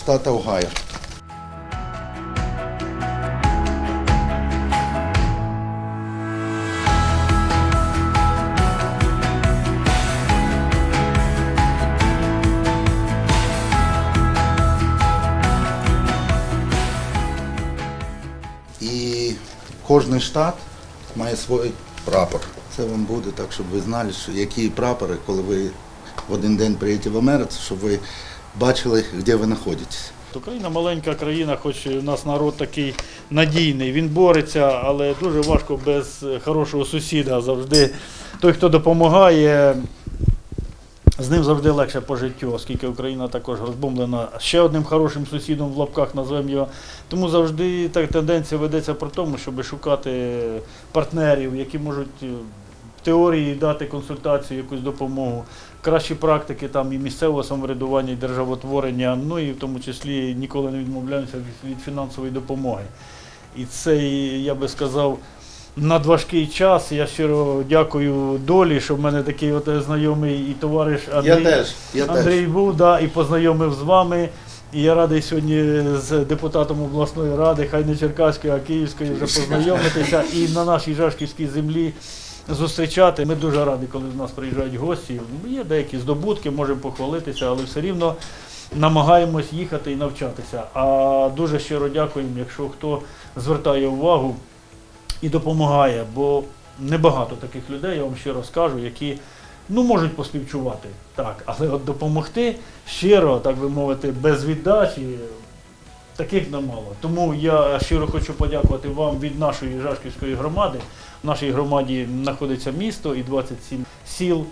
штата Огайо. І кожний штат має свій прапор. Це вам буде так, щоб ви знали, що які прапори, коли ви в один день приїдете в Америку, щоб ви бачили, де ви знаходитесь. Україна маленька країна, хоч у нас народ такий надійний. Він бореться, але дуже важко без хорошого сусіда. Завжди той, хто допомагає, з ним завжди легше по життю, оскільки Україна також розбомблена ще одним хорошим сусідом в лапках, назвемо його. Тому завжди так тенденція ведеться про тому, щоб шукати партнерів, які можуть в теорії дати консультацію, якусь допомогу. Кращі практики там і місцевого самоврядування, і державотворення, ну і в тому числі ніколи не відмовляємося від, від фінансової допомоги. І це, я би сказав, надважкий час. Я щиро дякую долі, що в мене такий от знайомий і товариш Андрій, Я теж, я Андрій теж. був да, і познайомив з вами. І я радий сьогодні з депутатом обласної ради, хай не Черкаської, а Київської, вже познайомитися і на нашій Жашківській землі зустрічати. Ми дуже раді, коли до нас приїжджають гості. Є деякі здобутки, можемо похвалитися, але все рівно намагаємось їхати і навчатися. А дуже щиро дякуємо, якщо хто звертає увагу і допомагає, бо небагато таких людей, я вам щиро скажу, які ну, можуть поспівчувати, так, але от допомогти щиро, так би мовити, без віддачі. Таких немало. Тому я щиро хочу подякувати вам від нашої Жашківської громади. В нашій громаді знаходиться місто і 27 сіл.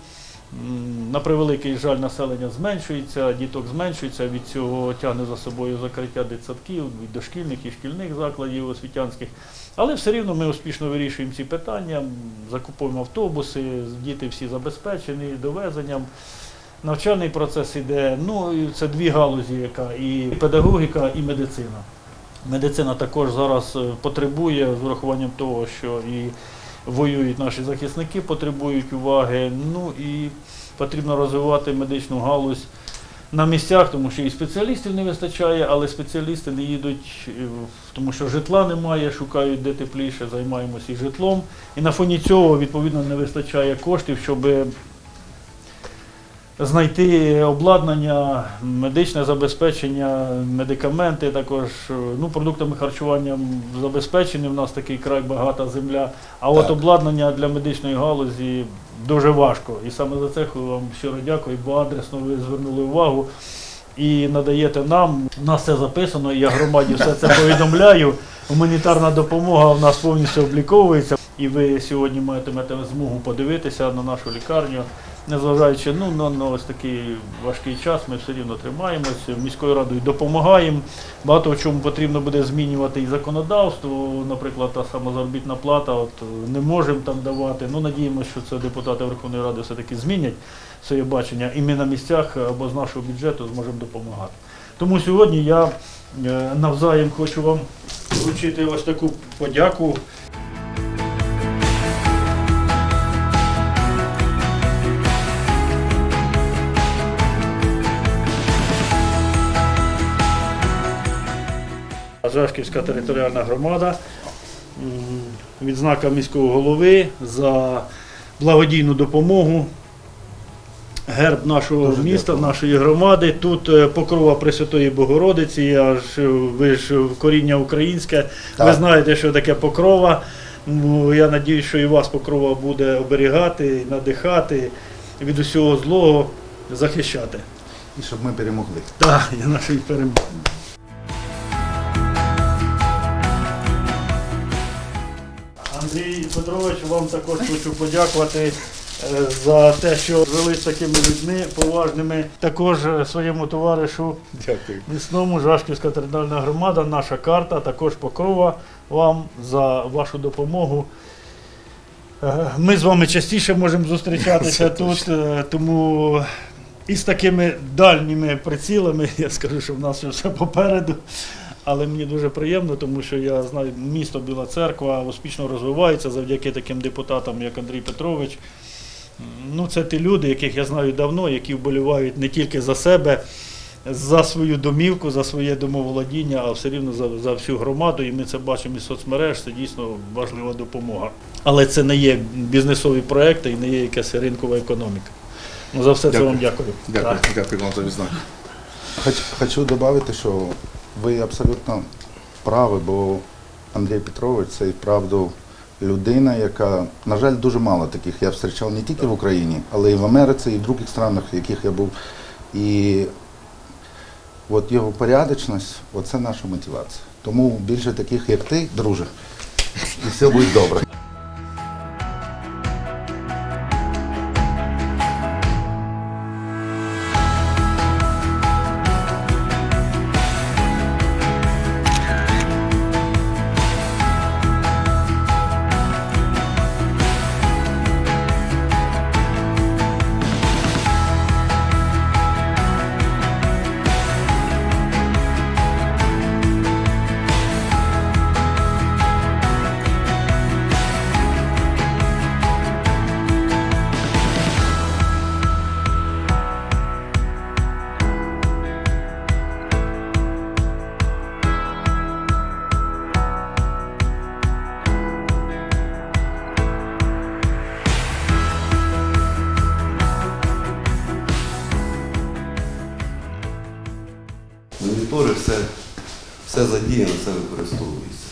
На превеликий жаль, населення зменшується, діток зменшується. Від цього тягне за собою закриття дитсадків, дошкільних і шкільних закладів освітянських. Але все рівно ми успішно вирішуємо ці питання, закуповуємо автобуси, діти всі забезпечені довезенням. Навчальний процес іде. Ну, це дві галузі, яка і педагогіка, і медицина. Медицина також зараз е, потребує з урахуванням того, що і воюють наші захисники, потребують уваги. Ну і потрібно розвивати медичну галузь на місцях, тому що і спеціалістів не вистачає, але спеціалісти не їдуть, е, тому що житла немає, шукають де тепліше, займаємося і житлом. І на фоні цього відповідно не вистачає коштів, щоб знайти обладнання, медичне забезпечення, медикаменти, також ну, продуктами харчування забезпечені. У нас такий край багата земля. А от обладнання для медичної галузі дуже важко. І саме за це вам щиро дякую, бо адресно ви звернули увагу. І надаєте нам, у нас все записано, і я громаді все це повідомляю. Гуманітарна допомога в нас повністю обліковується. І ви сьогодні матимете змогу подивитися на нашу лікарню. Незважаючи ну, на, на ось такий важкий час, ми все рівно тримаємося, міською радою допомагаємо. Багато в чому потрібно буде змінювати і законодавство. Наприклад, та сама заробітна плата, от не можемо там давати. Ну, надіємося, що це депутати Верховної Ради все-таки змінять своє бачення, і ми на місцях або з нашого бюджету зможемо допомагати. Тому сьогодні я е, навзаєм хочу вам вручити ось таку подяку. Жашківська територіальна громада, відзнака міського голови за благодійну допомогу. Герб нашого Дуже міста, дякую. нашої громади. Тут е, покрова Пресвятої Богородиці, аж ви ж коріння українське. Ви знаєте, що таке покрова. Я надію, що і вас покрова буде оберігати, надихати від усього злого захищати. І щоб ми перемогли. Так, я нашої перемоги. Андрій Петрович, вам також хочу подякувати е, за те, що жили з такими людьми поважними. Також е, своєму товаришу Дякую. Лісному Жашківська територіальна громада, наша карта, також покрова вам за вашу допомогу. Е, Ми з вами частіше можемо зустрічатися Це тут, тому і з такими дальніми прицілами, я скажу, що в нас все попереду. Але мені дуже приємно, тому що я знаю, місто Біла Церква успішно розвивається завдяки таким депутатам, як Андрій Петрович. Ну, це ті люди, яких я знаю давно, які вболівають не тільки за себе, за свою домівку, за своє домоволодіння, а все рівно за, за всю громаду. І ми це бачимо із соцмереж, це дійсно важлива допомога. Але це не є бізнесові проекти і не є якась ринкова економіка. Ну, за все це вам дякую. Дякую, Так. дякую вам за відзнаку. Хоч, хочу додати, що ви абсолютно праві, бо Андрій Петрович це і правду людина, яка, на жаль, дуже мало таких я зустрічав не тільки в Україні, але і в Америці, і в інших странах, в яких я був. І от його порядочність оце наша мотивація. Тому більше таких, як ти, друже, і все буде добре. Все, все задіяно, все використовується.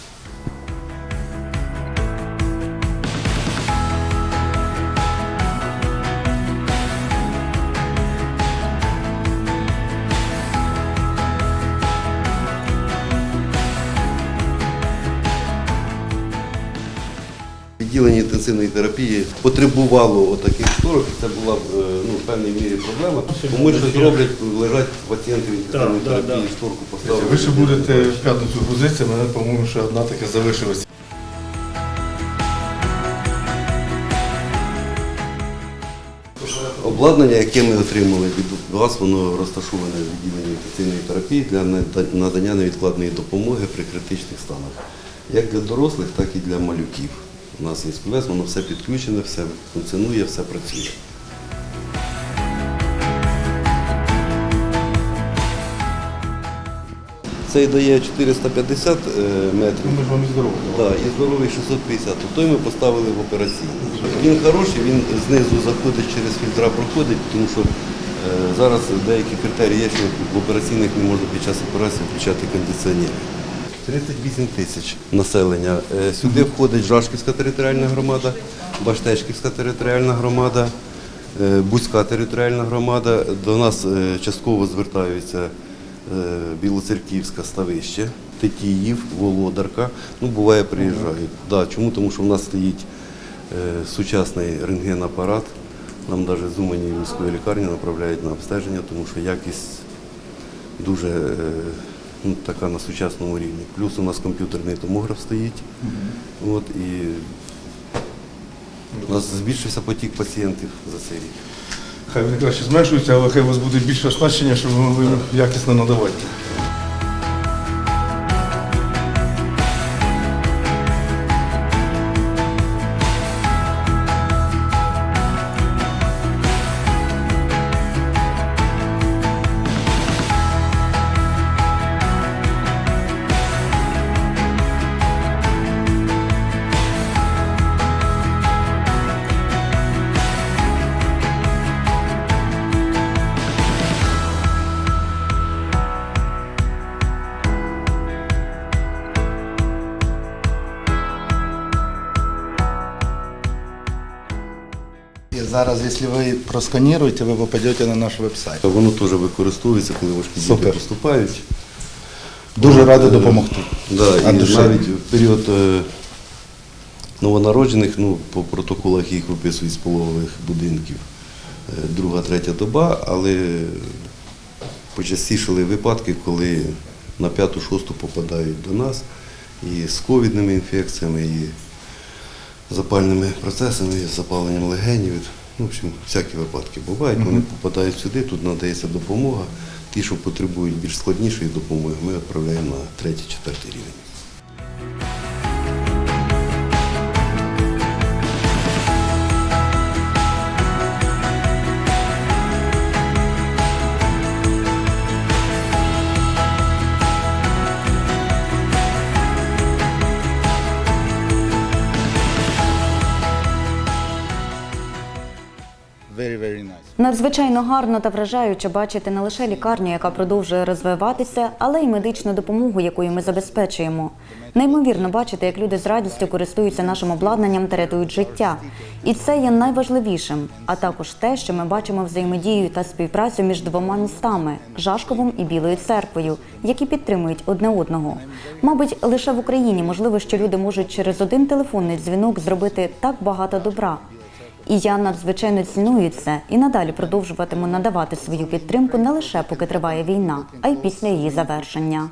Відділення інтенсивної терапії потребувало отаких шторок, і це була б, е, ну, в певній мірі проблема. Тому що зроблять, лежать пацієнти Так, так, терапії, так. шторку поставили. Ви ще будете в п'ятницю грузитися, мене, по-моєму, ще одна така залишилась. Обладнання, яке ми отримали від вас, воно розташоване в відділенні інфекційної терапії для надання невідкладної допомоги при критичних станах. Як для дорослих, так і для малюків. У нас є СПВС, воно все підключене, все функціонує, все працює. Цей дає 450 е, метрів. Ну, Ми ж вам і здорові. Так, і здоровий 650, то той ми поставили в операційний. Він хороший, він знизу заходить через фільтра, проходить, тому що е, зараз деякі критерії є, що в операційних не можна під час операції включати кондиціонер. 38 тисяч населення. Е, Сюди входить Жашківська територіальна громада, Баштечківська територіальна громада, е, Бузька територіальна громада. До нас е, частково звертаються Білоцерківська ставище, Тетіїв, Володарка. Ну, буває, приїжджають. Да, чому? Тому що в нас стоїть сучасний рентген-апарат. Нам навіть з Умані міської лікарні направляють на обстеження, тому що якість дуже ну, така на сучасному рівні. Плюс у нас комп'ютерний томограф стоїть. От, і у нас збільшився потік пацієнтів за цей рік. Хай вони краще зменшуються, але хай у вас буде більше оснащення, щоб ви могли якісно надавати. Зараз, якщо ви просканіруєте, ви попадете на наш веб-сайт. Воно теж використовується, коли важкі діти Супер. поступають. Дуже радий допомогти. Да, і навіть в період е, новонароджених, ну, по протоколах їх виписують з пологових будинків, е, друга, третя доба, але почастішали випадки, коли на п'яту-шосту попадають до нас і з ковідними інфекціями, і запальними процесами, і з запаленням легенів. В общем, всякі випадки бувають. Вони попадають сюди, тут надається допомога. Ті, що потребують більш складнішої допомоги, ми відправляємо на третій-четвертий рівень. Надзвичайно гарно та вражаюче бачити не лише лікарню, яка продовжує розвиватися, але й медичну допомогу, якою ми забезпечуємо. Неймовірно бачити, як люди з радістю користуються нашим обладнанням та рятують життя. І це є найважливішим, а також те, що ми бачимо взаємодію та співпрацю між двома містами Жашковом і Білою церквою, які підтримують одне одного. Мабуть, лише в Україні можливо, що люди можуть через один телефонний дзвінок зробити так багато добра. І я надзвичайно ціную це і надалі продовжуватиму надавати свою підтримку не лише поки триває війна, а й після її завершення.